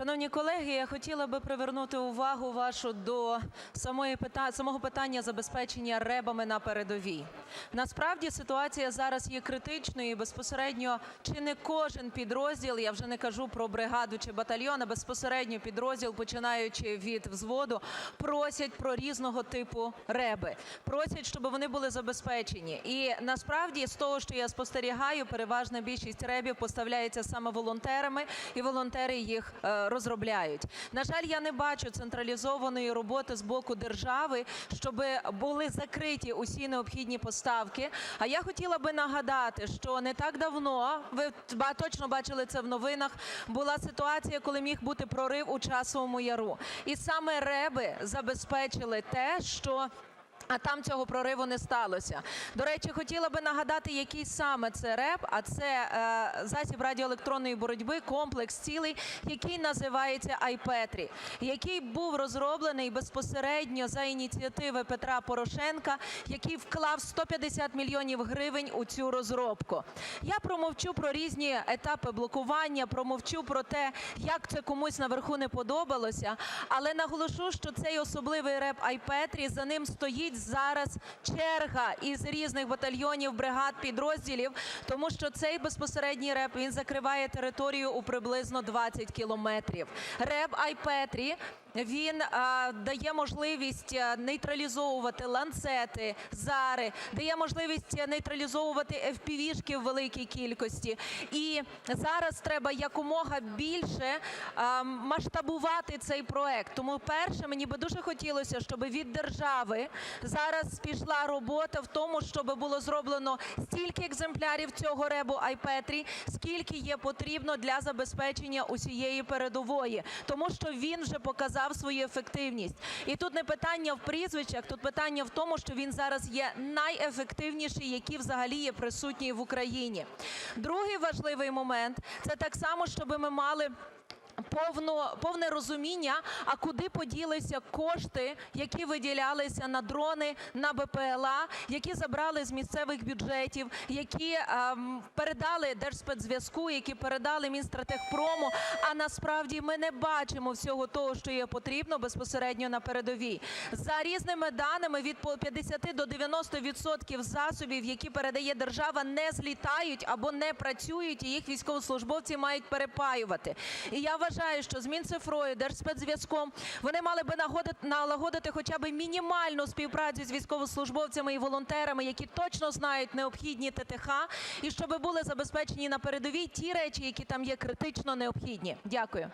Шановні колеги, я хотіла би привернути увагу вашу до самої самого питання забезпечення ребами на передовій. Насправді ситуація зараз є критичною і безпосередньо чи не кожен підрозділ, я вже не кажу про бригаду чи батальйон, а безпосередньо підрозділ, починаючи від взводу, просять про різного типу реби, просять, щоб вони були забезпечені. І насправді з того, що я спостерігаю, переважна більшість ребів поставляється саме волонтерами, і волонтери їх е, розробляють. На жаль, я не бачу централізованої роботи з боку держави, щоб були закриті усі необхідні поставки. А я хотіла би нагадати, що не так давно, ви точно бачили це в новинах, була ситуація, коли міг бути прорив у часовому яру. І саме реби забезпечили те, що а там цього прориву не сталося. До речі, хотіла би нагадати, який саме це РЕБ, а це е, засіб радіоелектронної боротьби, комплекс цілий, який називається «Айпетрі», який був розроблений безпосередньо за ініціативи Петра Порошенка, який вклав 150 мільйонів гривень у цю розробку. Я промовчу про різні етапи блокування, промовчу про те, як це комусь наверху не подобалося, але наголошу, що цей особливий реп Айпетрі, за ним стоїть зараз черга із різних батальйонів, бригад, підрозділів, тому що цей безпосередній реп, він закриває територію у приблизно 20 кілометрів. Реп Айпетрі, він а, дає можливість нейтралізовувати ланцети, зари, дає можливість нейтралізовувати FPV-шки в великій кількості. І зараз треба якомога більше масштабувати цей проект. Тому перше, мені би дуже хотілося, щоб від держави зараз пішла робота в тому, щоб було зроблено стільки екземплярів цього ребу Айпетрі, скільки є потрібно для забезпечення усієї передової, тому що він вже показав свою ефективність. І тут не питання в прізвищах, тут питання в тому, що він зараз є найефективніший, який взагалі є присутній в Україні. Другий важливий момент це так само, щоб ми мали. Повне розуміння, а куди поділися кошти, які виділялися на дрони, на БПЛА, які забрали з місцевих бюджетів, які ем, передали Держспецзв'язку, які передали Мінстратегпрому, а насправді ми не бачимо всього того, що є потрібно безпосередньо на передовій. За різними даними, від по 50 до 90 відсотків засобів, які передає держава, не злітають або не працюють, і їх військовослужбовці мають перепаювати. І я вважаю, що з Мінцифрою, Держспецзв'язком вони мали би налагодити хоча б мінімальну співпрацю з військовослужбовцями і волонтерами, які точно знають необхідні ТТХ, і щоб були забезпечені на передовій ті речі, які там є критично необхідні. Дякую.